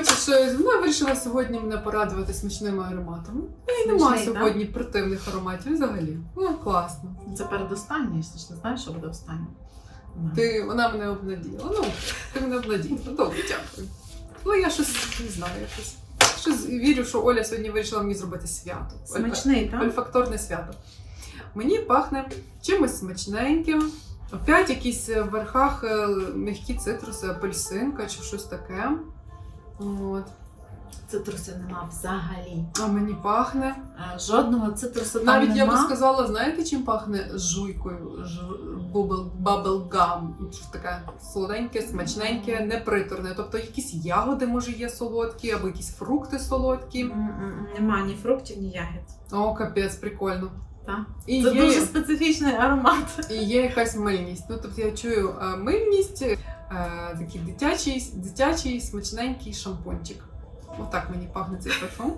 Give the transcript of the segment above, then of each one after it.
хоче щось. Вона вирішила сьогодні мене порадувати смачними ароматами. І нема Смачний, сьогодні противних ароматів взагалі. Ну, класно. Це передостаннє, я ж не знаю, що буде останнє. Ти, вона мене обнаділа. Ну, ти мене обнаділа. Добре, дякую. Ну, я щось не знаю, я щось. Щось вірю, що Оля сьогодні вирішила мені зробити свято. Смачний, так? Ольфакторне свято. Мені пахне чимось смачненьким. Опять якісь в верхах е, м'які цитруси, апельсинка чи щось таке. От. Цитрусу нема взагалі. А мені пахне. Е, Жодного цитрусу там Навіть я би сказала, знаєте, чим пахне жуйкою? Бабл-гам. Таке солоденьке, смачненьке, неприторне. Тобто якісь ягоди, може, є солодкі, або якісь фрукти солодкі. М-м-м, Нема ні фруктів, ні ягід. О, капець, прикольно. Так. І Це є, дуже специфічний аромат. і є якась мильність. Ну, тобто я чую е, мильність, е, такий дитячий, дитячий смачненький шампунчик. Отак мені пахне цей парфум.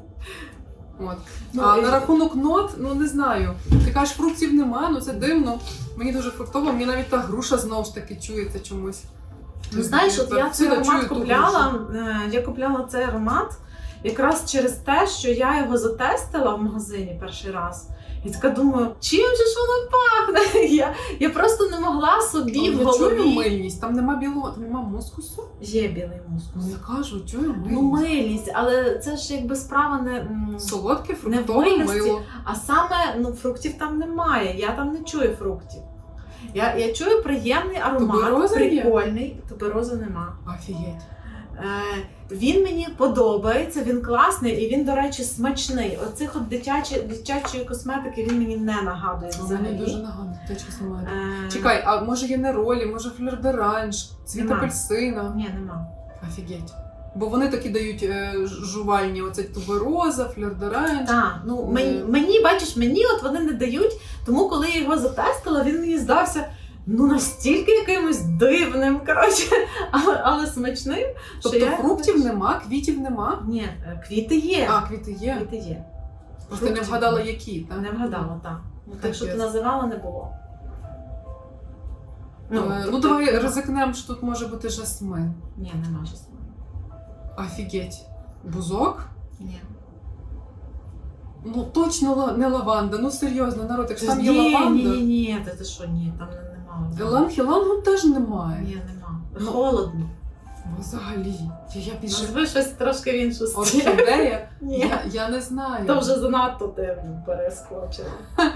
От. Ну, а і- на рахунок нот, ну не знаю. Ти кажеш, фруктів нема, ну це дивно. Мені дуже фруктово, мені навіть та груша знову ж таки чується чомусь. Ну, знаєш, от я цей аромат купляла. е, Я купляла цей аромат якраз через те, що я його затестила в магазині перший раз. І така думаю, чим же ж воно пахне? Я, я просто не могла собі в голові. мильність, там нема білого, там нема мускусу. Є білий мускус. Ну я кажу, чую мильність. Ну, милість, але це ж якби справа не. м, Солодке, Не в фруктове мило. А саме ну, фруктів там немає. Я там не чую фруктів. Я, я чую приємний аромат, Тубероза є? прикольний. Нема. Офігеть. Е, він мені подобається, він класний і він, до речі, смачний. Оцих от дитячі, дитячої косметики він мені не нагадує Мені взагалі. дуже нагадує, течка знімає. Е, Чекай, а може є неролі, може флердеранж, цвіт Нема. апельсина. Ні, нема. Офігеть. Бо вони такі дають е, жувальні, оце тубероза, флердеранж. Так, ну Е. мені, мені, бачиш, мені от вони не дають, тому коли я його затестила, він мені здався ну настільки якимось дивним, коротше, але, але смачним. Тобто що я... фруктів нема, квітів нема. Ні, е, квіти є. А, квіти є. Квіти є. Просто не фруктів вгадала, нема. які. Так? Не вгадала, так. Ну, так що ти Капець. називала, не було. Ну, ну тобто, давай ризикнемо, що тут може бути жасмин. Ні, нема чесно. Офігеть. Бузок? Ні. Ну точно ла- не лаванда. Ну серйозно, народ, якщо там є ні, ні, лаванда. ні, ні, ти, ти що, ні, там не- немає. Еланг-Хілангу теж немає. Ні, нема. Ну, Холодно. Ну, Взагалі. Я, я більше Назви щось трошки в іншу сторону. орхідея. Ні. Я, я не знаю. То вже занадто ти перескочила.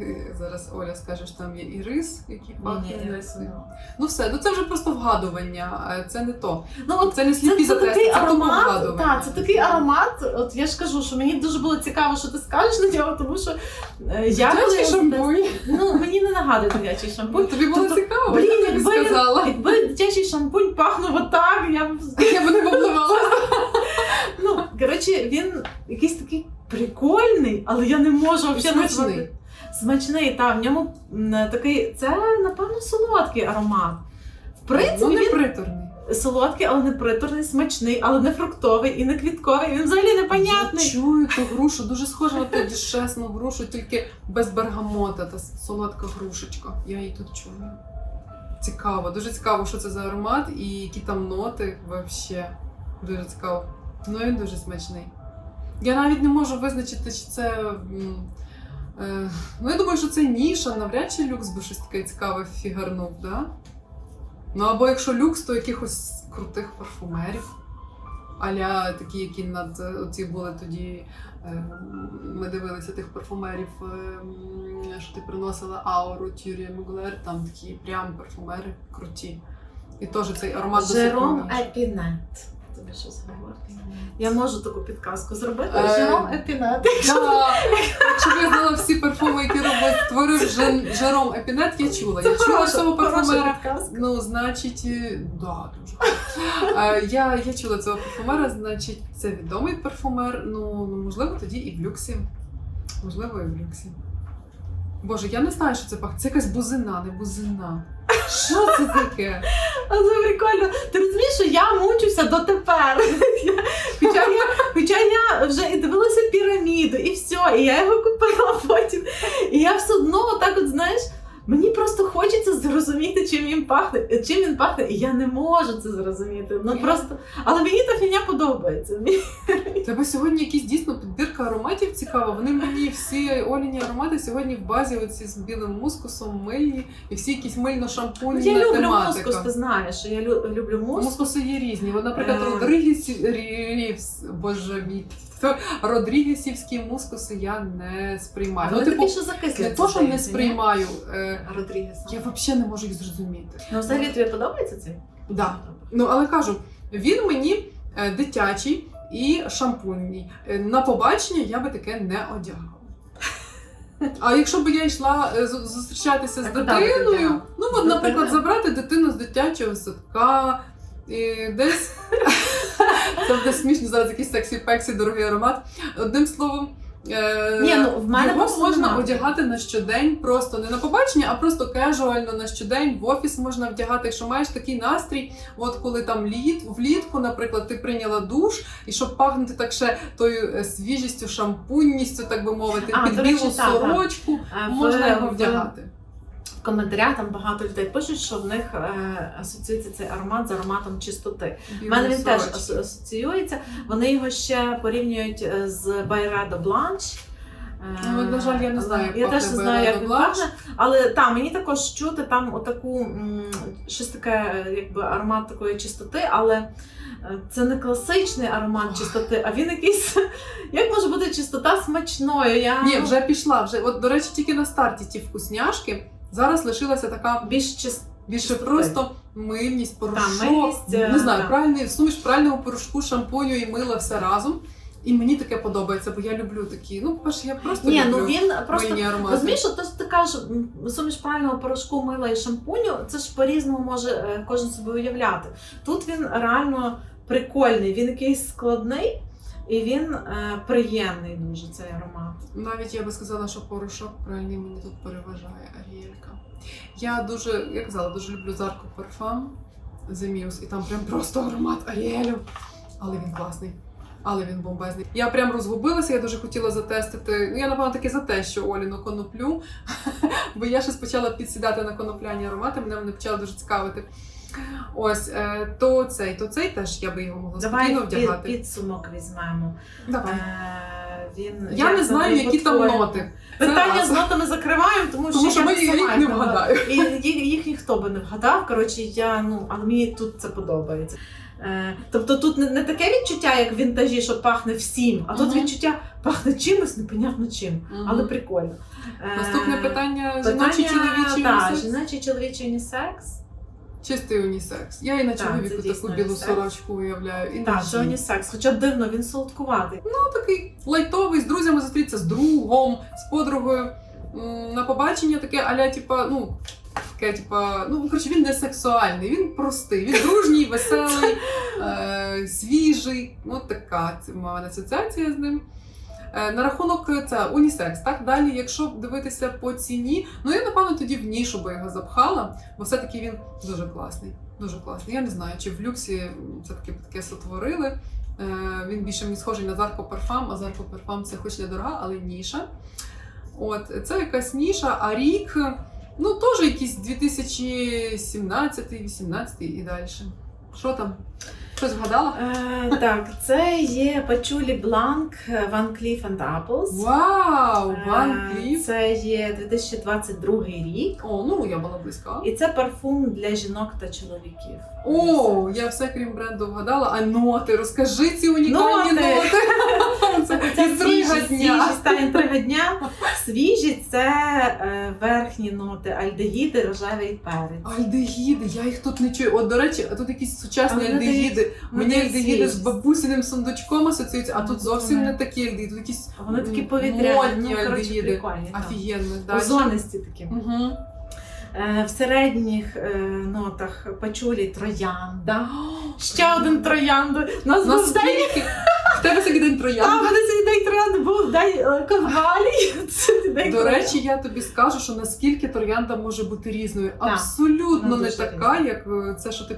Е, Зараз Оля скаже, що там є і рис, який пахне. Ну все, ну це вже просто вгадування, це не то. Ну от Це не це, сліпі це затести, такий це аромат. вгадування. Так, це такий аромат. От я ж кажу, що мені дуже було цікаво, що ти скажеш на нього, тому що е, я коли шампунь. Ну мені не нагадує дитячий шампунь. Тобі було Тобто, цікаво, блін, я тобі якби- сказала. Якби дитячий шампунь пахнув отак, я б Я б не попливала. ну коротше, він якийсь такий прикольний, але я не можу взагалі назвати. Смачний, так, в ньому такий, це напевно солодкий аромат. В принципі, ну, не він приторний. солодкий, але не приторний, смачний, але не фруктовий і не квітковий. Він взагалі непонятний. Я чую ту грушу, дуже схожа на ту дешесну грушу, тільки без бергамота, та солодка грушечка. Я її тут чую. Цікаво, дуже цікаво, що це за аромат і які там ноти вообще. Дуже цікаво. Ну він дуже смачний. Я навіть не можу визначити, чи це. Е, ну, я думаю, що це ніша, навряд чи люкс би щось таке цікаве фігарнув, да? Ну або якщо люкс, то якихось крутих парфумерів. Аля такі, які над оці були тоді. е, Ми дивилися тих парфумерів, е, що ти приносила ауру Тюрія Муглер, там такі прям парфумери круті. І теж цей аромат досить Жером поміж. Тобі щось говорить? Я можу таку підказку зробити. Е, Жером Епінет. Да, Якщо всі парфуми, які робить створив Жен- Жером Епінет, я чула. Я чула цього парфумера. підказка. Ну, значить, е, да, дуже. Е, Я, я чула цього парфумера, значить, це відомий парфумер. Ну, ну, можливо, тоді і в люксі. Можливо, і в люксі. Боже, я не знаю, що це пахне. Це якась бузина, не бузина. Що це таке? А це прикольно. Ти розумієш, що я мучуся дотепер. Я- Хоча я, хоча я вже і дивилася піраміду, і все, і я його купила потім. І я все одно так от, знаєш, Мені просто хочеться зрозуміти, чим він пахне, чим він пахне, і я не можу це зрозуміти. Ну просто, але мені та фігня подобається. Тебе сьогодні якісь дійсно підбірка ароматів цікава. Вони мені всі Оліні аромати сьогодні в базі оці з білим мускусом, мильні і всі якісь мильно-шампуньна Я люблю тематика. мускус, ти знаєш, я лю- люблю мускус. Мускуси є різні. От, наприклад, Е. Родригес, Рівс, боже мій, Родрігесівські мускуси я не сприймаю. Ну, типу, більше закислі. не то, що не сприймаю, е, Родрігеса. я взагалі не можу їх зрозуміти. Ну, взагалі тобі подобається цей? Да. Ну, але кажу, він мені е, дитячий і шампунний. Е, На побачення я би таке не одягала. А якщо б я йшла з- зустрічатися з би ти дитиною, ну от, наприклад, забрати дитину з дитячого садка, і десь це буде смішно зараз якийсь сексі-пексі, дорогий аромат. Одним словом. е, Ні, ну в мене його можна немає. одягати на щодень, просто не на побачення, а просто кежуально на щодень. В офіс можна вдягати, якщо маєш такий настрій. От коли там літ, влітку, наприклад, ти прийняла душ, і щоб пахнути так ще тою е, свіжістю, шампунністю, так би мовити, А, під до речі, білу так, так. сорочку, А в- можна його вдягати. В коментарях там багато людей пишуть, що в них е, асоціюється цей аромат з ароматом чистоти. У мене він теж ас- асоціюється. Вони його ще порівнюють е, з Байредо Бланш. Е, Ну, от, на жаль, я не знаю, як Я пахне теж не знаю, як Byredo він Blanche. пахне. Але там мені також чути там отаку м, щось таке, е, якби аромат такої чистоти, але е, це не класичний аромат чистоти, а він якийсь. Як може бути чистота смачною? Я Ні, вже пішла. Вже от до речі, тільки на старті ті вкусняшки. Зараз лишилася така більш чист... більше Чистоти. просто мильність, порошок. мильність, е, не знаю, да. правильний суміш правильного порошку, шампуню і мила все разом. І мені таке подобається, бо я люблю такі. Ну, по-перше, я просто Ні, люблю ну він просто аромати. Розумієш, що ти кажеш, суміш правильного порошку, мила і шампуню, це ж по-різному може е, кожен собі уявляти. Тут він реально прикольний, він якийсь складний і він е, приємний дуже цей аромат. Навіть я би сказала, що порошок правильний мені тут переважає Аріелька. Я дуже, я казала, дуже люблю Зарко Парфам Muse, і там прям просто аромат Аріелю. Але він класний. Але він бомбезний. Я прям розгубилася, я дуже хотіла затестити. Ну, я напевно таки за те, що Оліну коноплю. Бо я щось почала підсідати на конопляні аромати, мене вони почали дуже цікавити. Ось, е, то цей, то цей теж я би його могла Давай спокійно під, вдягати. підсумок візьмемо. Давай. Е, він, Я не знаю, які там ноти. Питання з нотами закриваємо, тому, Тому що я ми їх не вгадаю. І їх, їх ніхто би не вгадав. Коротше, я ну, але мені тут це подобається. Е, тобто тут не, не таке відчуття, як в вінтажі, що пахне всім, а тут Мгм. відчуття пахне чимось, непонятно чим, Мгм. але прикольно. Е, Наступне питання: питання, жіночий чоловічий унісекс? жіночий чоловічий унісекс. Чистий унісекс. Я і на чоловіку таку білу унісекс. сорочку уявляю. І Так, це унісекс, хоча дивно, він солодкуватий. Ну, такий лайтовий, з друзями зустрітися, з другом, з подругою. М, На побачення таке аля, типа, ну. Таке, типа, ну коротше, він не сексуальний, він простий, він дружній, веселий, е, свіжий. Ну, така це в мене асоціація з ним. Е, на рахунок е, це унісекс. Так далі, якщо дивитися по ціні, ну я напевно тоді в нішу би його запхала, бо все-таки він дуже класний. Дуже класний. Я не знаю, чи в люксі все-таки таке сотворили. Е, він більше мені схожий на Зарко Парфам, а Зарко Парфам це хоч недорога, але ніша. От, це якась ніша, а рік, ну теж якийсь 2017, 18 і далі. Що там? Щось вгадала? Е, так, це є Пачулі Бланк Van Cleef Apples. Вау! Е, Ван Кліф! Це є 2022 рік. О, ну я була близька. І це парфум для жінок та чоловіків. О, я все крім бренду вгадала, а ноти, розкажи ці унікальні Ноти. ноти. Це Це інтрига дня. інтрига дня. Свіжість це е, верхні ноти, альдегіди, рожевий перець. Альдегіди, я їх тут не чую. От, до речі, а тут якісь сучасні А вони альдегіди. Мені вони альдегіди з свіжість. бабусиним сундучком асоціюються, а тут зовсім не такі альдегіди. Тут якісь Вони такі повітряні, модні ну, коротше, альдегіди. прикольні. так. Офігенно. Озонисті такі. Угу. Е, В середніх е, нотах пачулі троянда. Ще один троянда. Нас день, Наскільки? В тебе сьогодні день троянд. День е, конвалій. Це До речі, я тобі скажу, що наскільки троянда може бути різною. Абсолютно не така, як е, це, що ти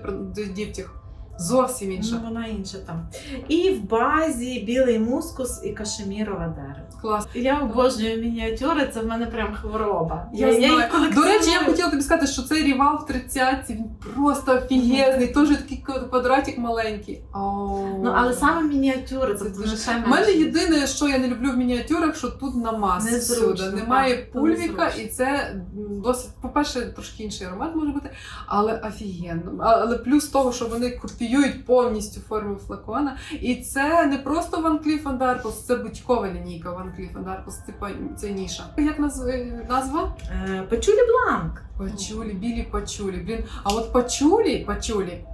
дівтіх Зовсім інша. Ну, вона інша там. І в базі білий мускус і кашемірове дерево. Клас. Я обожнюю мініатюри, це в мене прям хвороба. Я, знаю. їх До речі, я хотіла тобі сказати, що цей рівал в 30 він просто офігезний, теж такий квадратик маленький. О. Ну, але саме мініатюри, це дуже У мене єдине, що я не люблю в мініатюрах, що тут намаз всюди. Немає це пульвіка, і це досить, по-перше, трошки інший аромат може бути, але офігенно. Але плюс того, що вони копіюють повністю форму флакона. І це не просто Van Cleef Van це будь-кова лінійка Van Cleef Van Darpels, це ніша. Як назва? Е, Пачулі бланк. Пачулі, білі пачулі. Блін, а от пачулі, пачулі,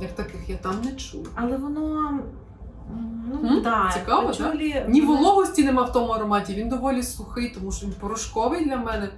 як таких я там не чула. Але воно. Ну, да, Цікаво, пачулі, Ні вологості нема в тому ароматі, він доволі сухий, тому що він порошковий для мене.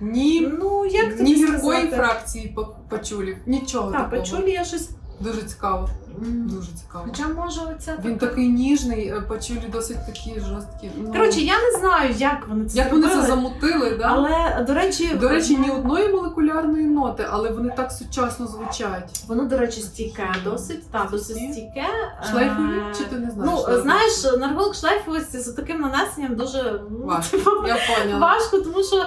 Ні, Ну, як ні гіркої сказати? фракції па- пачулів. Нічого Так, такого. пачулі я щось. Дуже цікаво. Дуже цікаво. Хоча може оця Він така- такий ніжний, е, пачулі досить такі жорсткі. Ну, Коротше, я не знаю, як вони це як вони це замутили, да? Але, до речі, До речі, ні одної молекулярної ноти, але вони так сучасно звучать. Воно, до речі, стійке досить, так, досить Стійке? Шлейфові? Е, Чи ти не знаєш? Ну, шлейфові? знаєш, на рахунок шлейфовості з таким нанесенням дуже ну, Важко. типу, Я поняла. важко, тому що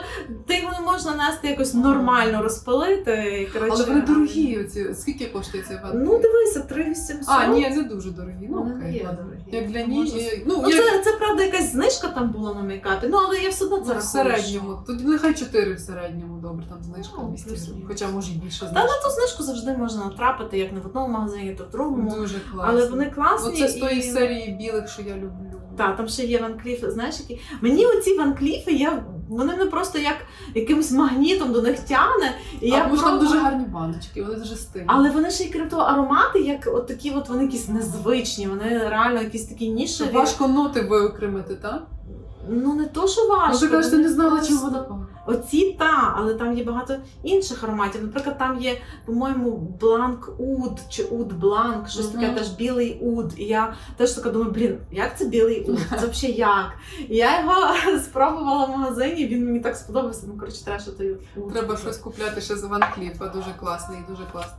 ти його не можеш нанести якось нормально розпилити. Коротше, Але вони дорогі. Оці. Скільки коштує цей ват? Ну, дивися, 3800. А, ні, не дуже дорогі. Ну, Вони не окей. є ладно. дорогі. Як для Можна ні. Ну, Ну, як... це, це правда якась знижка там була на мейкапі, ну але я все одно це Ну, в рахую, середньому. Тоді нехай 4 в середньому, добре, там знижка Ну, 200 плюс-мінус. гривень. Хоча може і більше Та знижка. на ту знижку завжди можна натрапити, як не в одному магазині, то в другому. Дуже класно. Але вони класні. Оце з тої і... серії білих, що я люблю. Так, там ще є Ван Кліф, знаєш, які. Мені оці Ван Кліфи, я... вони мене просто як якимось магнітом до них тягне. І а я тому що там дуже гарні баночки, вони дуже стильні. Але вони ще й крім того, аромати, як от такі, от вони якісь незвичні, вони реально якісь такі нішеві. Важко ноти виокремити, так? Ну не то, що важко. Ну, ти кажеш, ти не знала, чим вона пахне. Оці та, але там є багато інших ароматів. Наприклад, там є, по-моєму, бланк уд чи уд бланк, щось таке теж білий уд. І я теж така думаю, блін, як це білий уд? Це взагалі як? І я його спробувала в магазині, він мені так сподобався. Ну коротше, треба що. Треба щось купляти ще з Ван Кліфа, дуже класний, дуже класний.